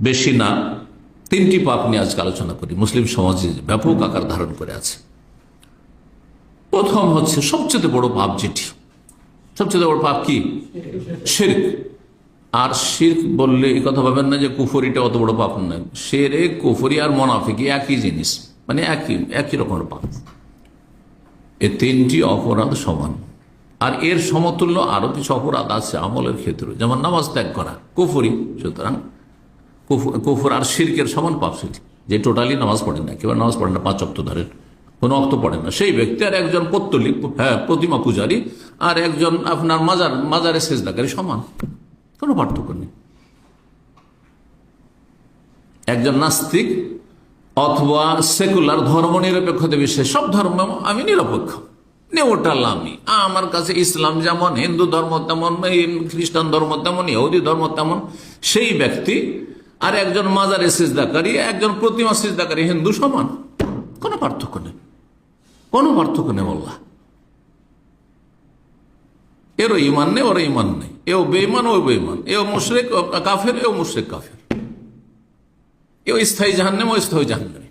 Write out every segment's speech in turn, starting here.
বেশি না, তিনটি পাপ নিয়ে আজকে আলোচনা করি। মুসলিম সমাজে ব্যাপক আকার ধারণ করে আছে। প্রথম হচ্ছে সবচেয়ে বড় পাপ যেটি। সবচেয়ে বড় পাপ কি? শির্ক। আর শির্ক বললে এই কথা ভাবেন না যে কুফরিটা অত বড় পাপ নয়। শেরে কুফরি আর মোনাফিকি একই জিনিস। মানে একই একই রকমের পাপ। এ তিনটি অপরাধ সমান। আর এর সমতুল্য আরও কিছু অপরাধ আছে আমলের ক্ষেত্রে। যেমন নামাজ ত্যাগ করা, কুফরি। সুতরাং কুফর আর শিরকের সমান পাপ সেটি যে টোটালি নামাজ পড়েন না, কেবল নামাজ পড়েন না, পাঁচ অক্ত ধরেন, কোনো অক্ত পড়েন না। সেই ব্যক্তি আর একজন পত্তলিক হ্যাঁ প্রতিমা পূজারী, আর একজন আপনার মাজার মাজারে সেজদাকারী সমান, কোনো পার্থক্য নেই। একজন নাস্তিক অথবা সেকুলার ধর্ম নিরপেক্ষতা বিষয়ে সব ধর্ম আমি নিরপেক্ষ নেওটাল আমি। আমার কাছে ইসলাম যেমন, হিন্দু ধর্ম তেমন খ্রিস্টান ধর্ম তেমন, ইহুদি ধর্ম তেমন, সেই ব্যক্তি আর একজন মাজারে সিজদাকারী, একজন প্রতিমা সিজদাকারী, হিন্দু সমান। কোনো পার্থক্য নেই। কোনো পার্থক্য নেই বল্লা এরও ইমান নেই ওর ইমান নেই। এও বেইমান ও বেইমান এও মুশরেক কাফের, এও মুশরেক কাফের। এও স্থায়ী জাহান্নাম, ও স্থায়ী জাহান্নামে।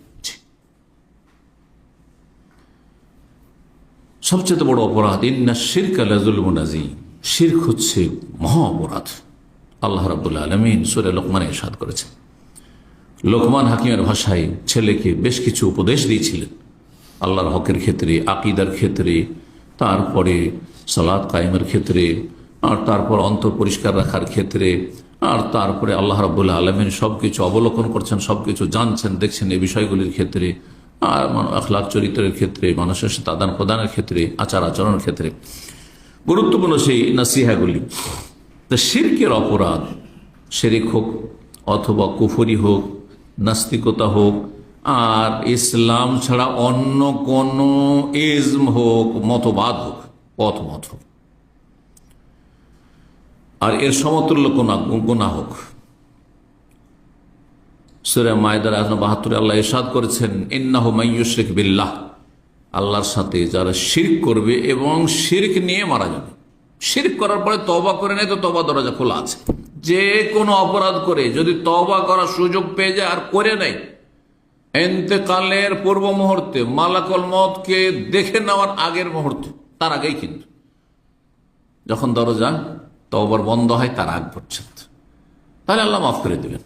সবচেয়ে বড় অপরাধ, ইন্না শিরক আলাজুল মুনাজিম শির্ক হচ্ছে মহা অপরাধ। আল্লাহ রাবুল্লাহ আলমিন সুরে লোকমান এরশাদ করেছেন। লোকমান হাকিমের ভাষায় ছেলেকে বেশ কিছু উপদেশ দিয়েছিলেন। আল্লাহর হকের ক্ষেত্রে, আকিদার ক্ষেত্রে, তারপরে সালাদ কায়েমের ক্ষেত্রে, আর তারপর অন্তর পরিষ্কার রাখার ক্ষেত্রে, আর তারপরে আল্লাহ রাবুল্লাহ আলমিন সব কিছু অবলোকন করছেন সব কিছু জানছেন, দেখছেন এই বিষয়গুলির ক্ষেত্রে, আর আখলাক চরিত্রের ক্ষেত্রে, মানুষের সাথে আদান প্রদানের ক্ষেত্রে আচার আচরণের ক্ষেত্রে। গুরুত্বপূর্ণ সেই নাসিহাগুলি। তা শিরকের অপরাধ, শেরিক হোক অথবা কুফরি হোক, নাস্তিকতা হোক, আর ইসলাম ছাড়া অন্য কোন ইজম হোক, মতবাদ হোক পথ মত হোক আর এর সমতুল্য কোন গুণা হোক। সুরে মায়দার আজম বাহাত্তরে আল্লাহ ইরশাদ করেছেন, ইন্নাহ মাইয়ুশরিক বিল্লাহ। আল্লাহর সাথে যারা শিরক করবে এবং শিরক নিয়ে মারা যাবে। শিরক করার পরে তবা করে নেয়, তো তবা দরজা খোলা আছে। যে কোনো অপরাধ করে, যদি তবা করার সুযোগ পেয়ে যায় আর করে নেয়, এন্তেকালের পূর্ব মুহূর্তে মালাকল মতকে দেখে নেওয়ার আগের মুহূর্তে, তার আগেই কিন্তু। যখন দরজা তবার বন্ধ হয়, তার আগ পর্যন্ত। তাহলে আল্লাহ মাফ করে দেবেন।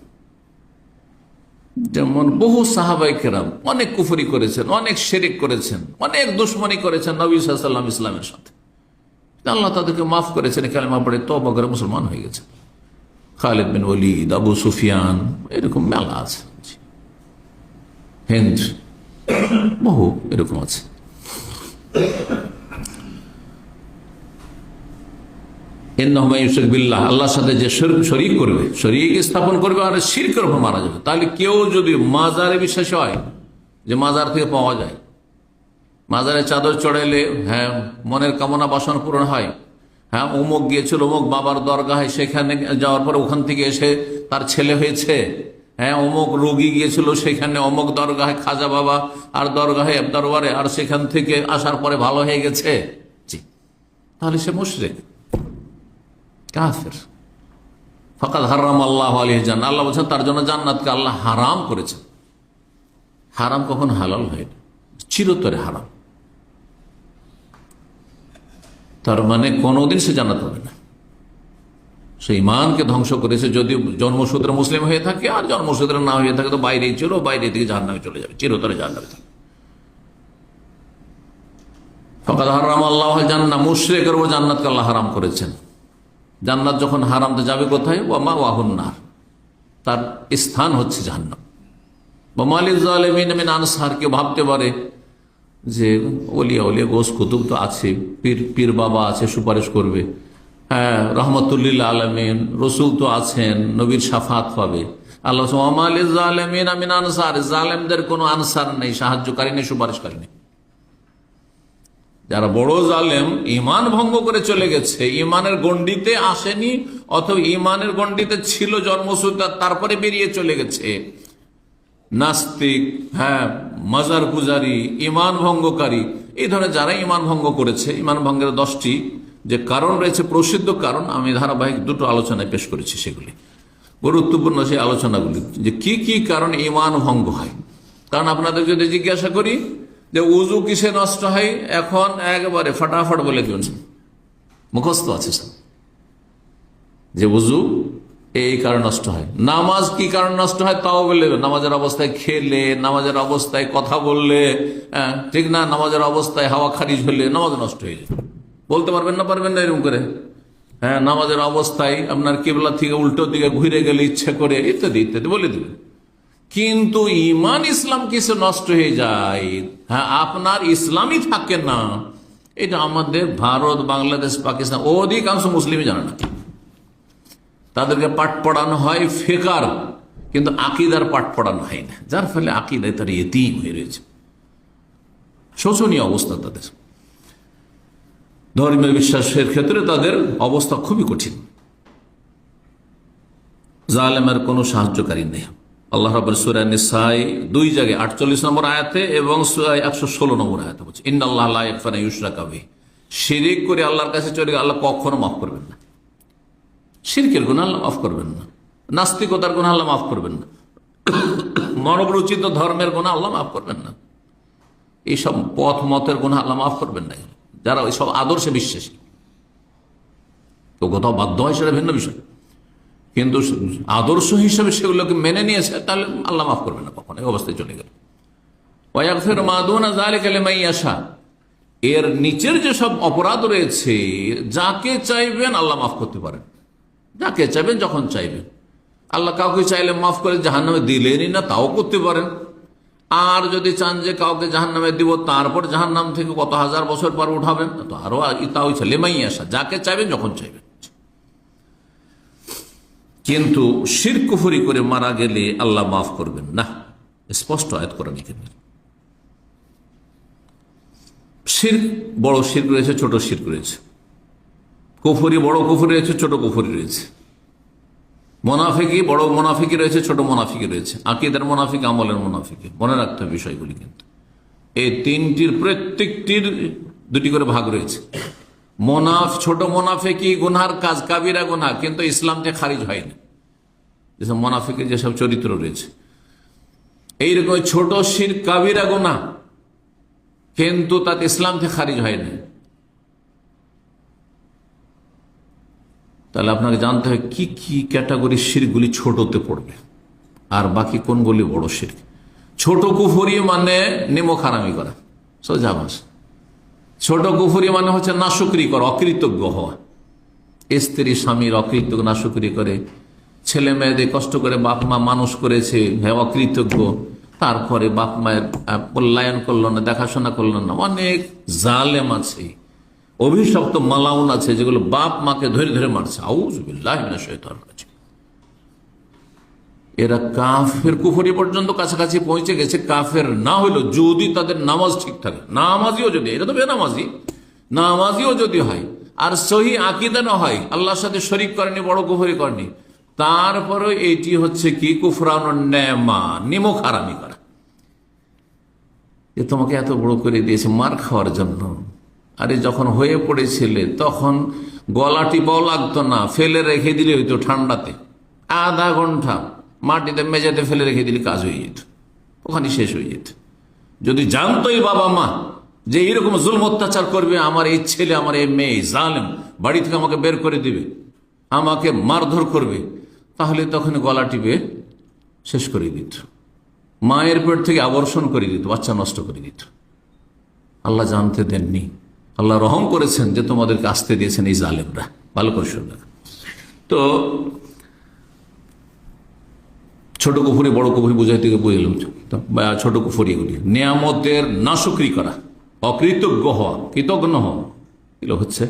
যেমন বহু সাহাবাই কেরাম অনেক কুফরি করেছেন, অনেক শেরিক করেছেন, অনেক দুশ্মনী করেছেন নবী সাল্লাম ইসলামের সাথে। আল্লাহ তাদেরকে মাফ করেছেন কালেমা পড়ে তবা করে মুসলমান হয়ে গেছে। খালেদ বিন ওলিদ আবু সুফিয়ান, এরকম মেলা আছে। হিন্দ, বহু এরকম আছে। বিল্লাহ, আল্লাহর সাথে যে করবে স্থাপন করবে আর মারা যাবে। তাহলে কেউ যদি মাজারে বিশ্বাস হয়, যে মাজার থেকে পাওয়া যায় মাজারে চাদর চড়াইলে হ্যাঁ মনের কামনা বাসন পূরণ হয়। হ্যাঁ অমুক গিয়েছিল অমুক বাবার দরগাহে, সেখানে যাওয়ার পর ওখান থেকে এসে তার ছেলে হয়েছে। হ্যাঁ অমুক রোগী গিয়েছিল, সেখানে অমুক দরগাহে খাজা বাবা আর দরগাহে দরবারে আর সেখান থেকে আসার পরে ভালো হয়ে গেছে। তাহলে সে মুশরিক, কাফের। ফকাত হারাম আল্লাহ আলী জান আল্লাহ বলছেন, তার জন্য জান্নাতকে আল্লাহ হারাম করেছেন। হারাম কখন হালাল হয় চিরতরে হারাম। তার মানে কোনোদিন সে জান্নাত পাবে না। সে ইমানকে ধ্বংস করেছে যদি জন্মসূত্রে মুসলিম হয়ে থাকে আর জন্মসূত্রে না হয়ে থাকে, তো বাইরেই ছিল বাইরে থেকে জাহান্নামে চলে যাবে, চিরতরে জাহান্নামে থাকে ফকাত হারাম আল্লাহ জান্না মুশ্রেকের ও জান্নাতকে আল্লাহ হারাম করেছেন। জান্নাত যখন হারামতে যাবে কোথায়? ওয়ামা ওয়াহুন্নার তার স্থান হচ্ছে জাহান্নাম। বোমালিমিন আনসার, কেউ ভাবতে পারে যে অলিয়া অলিয়া গোস কুতুব তো আছে, পীর পীর বাবা আছে, সুপারিশ করবে। হ্যাঁ রহমতুল্লিল্লা আলমিন, রসুল তো আছেন, নবীর সাফাত পাবে। আমিন আনসার জালেমদের কোনো আনসার নেই যারা বড় জালেম ইমান ভঙ্গ করে চলে গেছে ইমানের গণ্ডিতে আসেনি, অথবা ইমানের গণ্ডিতে ছিল জন্মসূত্র, তারপরে বেরিয়ে চলে গেছে। নাস্তিক হ্যাঁ মাজার পূজারী ইমান ভঙ্গকারী, এই ধরনের যারা ইমান ভঙ্গ করেছে ইমান ভঙ্গের দশটি যে কারণ রয়েছে, প্রসিদ্ধ কারণ, আমি ধারাবাহিক দুটো আলোচনায় পেশ করেছি সেগুলি। গুরুত্বপূর্ণ সেই আলোচনাগুলি, যে কি কি কারণ ইমান ভঙ্গ হয়। কারণ আপনাদের যদি জিজ্ঞাসা করি, যে উজু কিসে নষ্ট হয়, এখন একবারে ফাটাফাট বলে দিন মুখস্থ আছে স্যার যে উজু এই কারণ নষ্ট হয়। নামাজ কি কারণ নষ্ট হয় তাও বলে নামাজের অবস্থায় খেলে নামাজের অবস্থায় কথা বললে হ্যাঁ, ঠিক না? নামাজের অবস্থায় হাওয়া খারিজ হলে নামাজ নষ্ট হয়ে যায়। বলতে পারবেন না পারবেন না এরকম করে? হ্যাঁ নামাজের অবস্থায় আপনার কেবলা থেকে উল্টো দিকে ঘুরে গেলে ইচ্ছে করে ইত্যাদি ইত্যাদি বলে দিবেন কিন্তু ইমান ইসলাম কিসে নষ্ট হয়ে যায়। হ্যাঁ আপনার ইসলামই থাকে না। এটা আমাদের ভারত বাংলাদেশ পাকিস্তান অধিকাংশ মুসলিমই জানে না। তাদেরকে পাঠ পড়ানো হয় ফেকার, কিন্তু আকিদার পাঠ পড়ানো হয় না। যার ফলে আকিদায় তার এতিম হয়ে রয়েছে। শোচনীয় অবস্থা তাদের। ধর্মীয় বিশ্বাসের ক্ষেত্রে তাদের অবস্থা খুবই কঠিন। জালেমের কোনো সাহায্যকারী নেই। আল্লাহ রব সুরা নিসাই দুই জায়গায় আটচল্লিশ নম্বর আয়াতে এবং একশো ষোলো নম্বর আয়াতে বলছে ইন্দাল্লাহ ইউসরা কাবি শিরিক করে আল্লাহর কাছে চলে আল্লাহ কখনো মাফ করবেন না। শিরকের গুণ আল্লাহ মাফ করবেন না। নাস্তিকতার গুণ আল্লাহ মাফ করবেন না। মনবরচিত ধর্মের গুণ আল্লাহ মাফ করবেন না। এইসব পথ মতের গুণ আল্লাহ মাফ করবেন না। যারা ওই সব আদর্শে বিশ্বাসী। তো কোথাও বাধ্য হয় সেটা ভিন্ন বিষয়। কিন্তু আদর্শ হিসেবে সেগুলোকে মেনে নিয়েছে, তাহলে আল্লাহ মাফ করবেন না কখনো এই অবস্থায় চলে গেল। জালে এর নিচের যে সব অপরাধ রয়েছে, যাকে চাইবেন আল্লাহ মাফ করতে পারেন। যাকে চাইবেন? যখন চাইবেন। আল্লাহ কাউকে চাইলে মাফ করে জাহান নামে দিলেনই না, তাও করতে পারেন। আর যদি চান যে কাউকে জাহান নামে দিব, তারপর জাহান নাম থেকে কত হাজার বছর পর উঠাবেন, তো আরও তাও লেমাই আসা যাকে চাইবেন যখন চাইবেন। কিন্তু শির কুফুরি করে মারা গেলে আল্লাহ মাফ করবেন না। স্পষ্ট আয়াত করেন এখানে শির বড় শির রয়েছে, ছোট শির রয়েছে। কুফুরি বড় কুফুরি রয়েছে, ছোট কুফুরি রয়েছে। মোনাফিকি বড় মোনাফিকি রয়েছে, ছোট মোনাফিকি রয়েছে। আকিদের মোনাফিক, আমলের মোনাফিকি। মনে রাখতে হবে বিষয়গুলি কিন্তু। এই তিনটির প্রত্যেকটির দুটি করে ভাগ রয়েছে। মোনাফ, ছোট মোনাফিকি গুনহার কাজ, কাবিরা গুনা, কিন্তু ইসলাম থেকে খারিজ হয়নি। যেসব মোনাফিকের যেসব চরিত্র রয়েছে। এইরকম ছোট শির, কাবিরা গুনা, কিন্তু তাতে ইসলাম থেকে খারিজ হয়নি। তাহলে আপনাকে জানতে হয় কি কি ক্যাটাগরি শিরগুলি ছোটতে পড়বে। আর বাকি কোনগুলি বড় শির? ছোট কুফুরি মানে নিমক হারামি করা। সোজা ভাষ ছোট কুফুরি মানে হচ্ছে নাশুকরি করা, অকৃতজ্ঞ হওয়া। স্ত্রী স্বামীর অকৃতজ্ঞ নাশুকরি করে। ছেলে মেয়েদের কষ্ট করে বাপ মা মানুষ করেছে হ্যাঁ অকৃতজ্ঞ। তারপরে বাপ মায়ের মূল্যায়ন করল না, দেখাশোনা করল না। অনেক জালেম আছে। অভিশপ্ত মালাউন আছে যেগুলো বাপ মাকে ধরে ধরে মারছে। আউজবিল্লাহ এরা কাফের কুফরি পর্যন্ত কাছাকাছি পৌঁছে গেছে। কাফের না হইল যদি তাদের নামাজ ঠিক থাকে। নামাজিও যদি এটা তো বেনামাজি। নামাজিও যদি হয়, আর সহি আকিদা না হয়, আল্লাহর সাথে শরিক করেনি, বড় কুফরি করেনি তারপরে এটি হচ্ছে কি? কুফরানোর ন্যামা হারামি করা। যে তোমাকে এত বড় করে দিয়েছে মার খাওয়ার জন্য। আরে যখন হয়ে পড়েছিলে, তখন গলা টিপাও লাগতো না, ফেলে রেখে দিলে হইতো ঠান্ডাতে। আধা ঘণ্টা মাটিতে মেঝেতে ফেলে রেখে দিলে কাজ হয়ে যেত, ওখানে শেষ হয়ে যেত। যদি জানতোই বাবা মা যে এইরকম জুলম অত্যাচার করবে, আমার এই ছেলে, আমার এই মেয়ে জালেম, বাড়ি থেকে আমাকে বের করে দিবে, আমাকে মারধর করবে, তাহলে তখন গলা টিপে শেষ করে দিত। মায়ের পেট থেকে আবর্ষণ করে দিত, বাচ্চা নষ্ট করে দিত। আল্লাহ জানতে দেননি। আল্লাহ রহম করেছেন যে তোমাদেরকে আসতে দিয়েছেন এই জালেমরা। ভালো করে শুনলেন তো, ছোট কুফুরি, বড় কুফুরি বুঝাইতে বুঝলাম ছোট কুফুরি এগুলি। নিয়ামতের নাশুকরি করা, অকৃতজ্ঞ হওয়া, কৃতজ্ঞ হওয়া, এগুলো হচ্ছে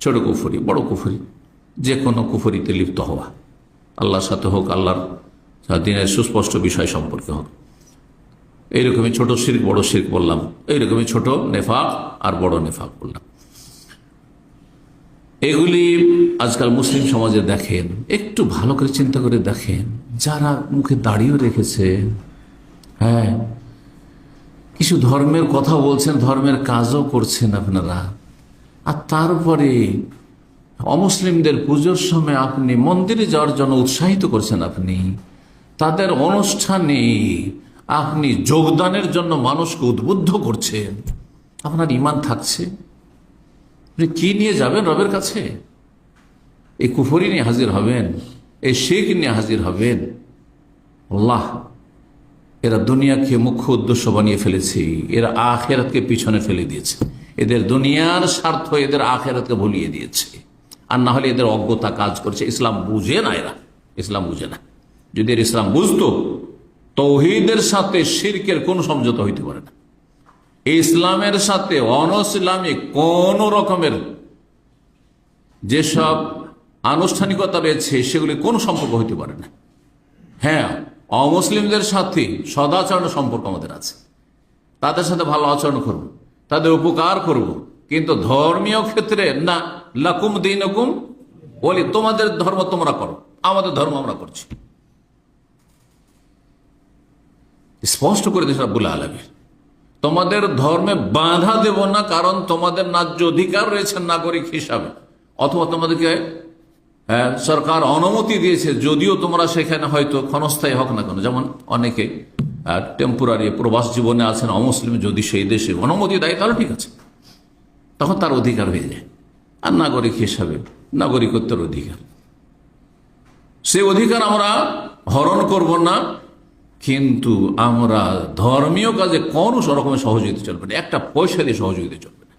ছোট কুফুরি, বড় কুফুরি যে কোনো কুফুরিতে লিপ্ত হওয়া। আল্লাহর সাথে হোক, আল্লাহর দিনের সুস্পষ্ট বিষয় সম্পর্কে হোক। এইরকমই ছোট শির্ক, বড় শির্ক বললাম। এইরকমই ছোট নেফাক আর বড় নেফাক বললাম। এগুলি আজকাল মুসলিম সমাজে দেখেন, একটু ভালো করে চিন্তা করে দেখেন, যারা মুখে দাঁড়িয়েও রেখেছে হ্যাঁ কিছু ধর্মের কথা বলছেন, ধর্মের কাজও করছেন আপনারা। আর তারপরে অমুসলিমদের পুজোর সময় আপনি মন্দিরে যাওয়ার জন্য উৎসাহিত করছেন আপনি, তাদের অনুষ্ঠানে আপনি যোগদানের জন্য মানুষকে উদ্বুদ্ধ করছেন। আপনার ইমান থাকছে। আপনি কি নিয়ে যাবেন রবের কাছে? এই কুফরি নিয়ে হাজির হবেন, এই শেখ নিয়ে হাজির হবেন। আল্লাহ, এরা দুনিয়াকে মুখ্য উদ্দেশ্য বানিয়ে ফেলেছে, এরা আখেরাতকে পিছনে ফেলে দিয়েছে। এদের দুনিয়ার স্বার্থ এদের আখেরাতকে ভুলিয়ে দিয়েছে। আর না হলে এদের অজ্ঞতা কাজ করছে। ইসলাম বুঝে না এরা। ইসলাম বুঝে না। যদি এর ইসলাম বুঝতো তৌহিদের সাথে শিরকের কোন সমঝোতা হইতে পারে না। ইসলামের সাথে অনইসলামী কোন রকমের যেসব আনুষ্ঠানিকতা রয়েছে, সেগুলি কোনো সম্পর্ক হইতে পারে না। হ্যাঁ অমুসলিমদের সাথে সদাচরণ সম্পর্ক আমাদের আছে। তাদের সাথে ভালো আচরণ করব, তাদের উপকার করব, কিন্তু ধর্মীয় ক্ষেত্রে না, লাকুম দিনকুম, বলি তোমাদের ধর্ম তোমরা করো, আমাদের ধর্ম আমরা করছি। স্পষ্ট করে দিয়েছে রাব্বুল আলমী তোমাদের ধর্মে বাধা দেব না কারণ তোমাদের ন্যায্য অধিকার রয়েছে নাগরিক হিসাবে। অথবা তোমাদেরকে হ্যাঁ, সরকার অনুমতি দিয়েছে যদিও তোমরা সেখানে হয়তো ক্ষণস্থায়ী হোক না কেন। যেমন অনেকে টেম্পোরারি প্রবাস জীবনে আছেন অমুসলিম যদি সেই দেশে অনুমতি দেয় তাহলে ঠিক আছে। তখন তার অধিকার হয়ে যায়। আর নাগরিক হিসাবে নাগরিকত্বের অধিকার। সে অধিকার আমরা হরণ করব না কিন্তু আমরা ধর্মীয় কাজে কোনো রকমের সহযোগিতা চলবে না। একটা পয়সা দিয়ে সহযোগিতা চলবে না।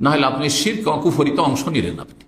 না হলে আপনি শির কুফরিতে অংশ নিলেন আপনি।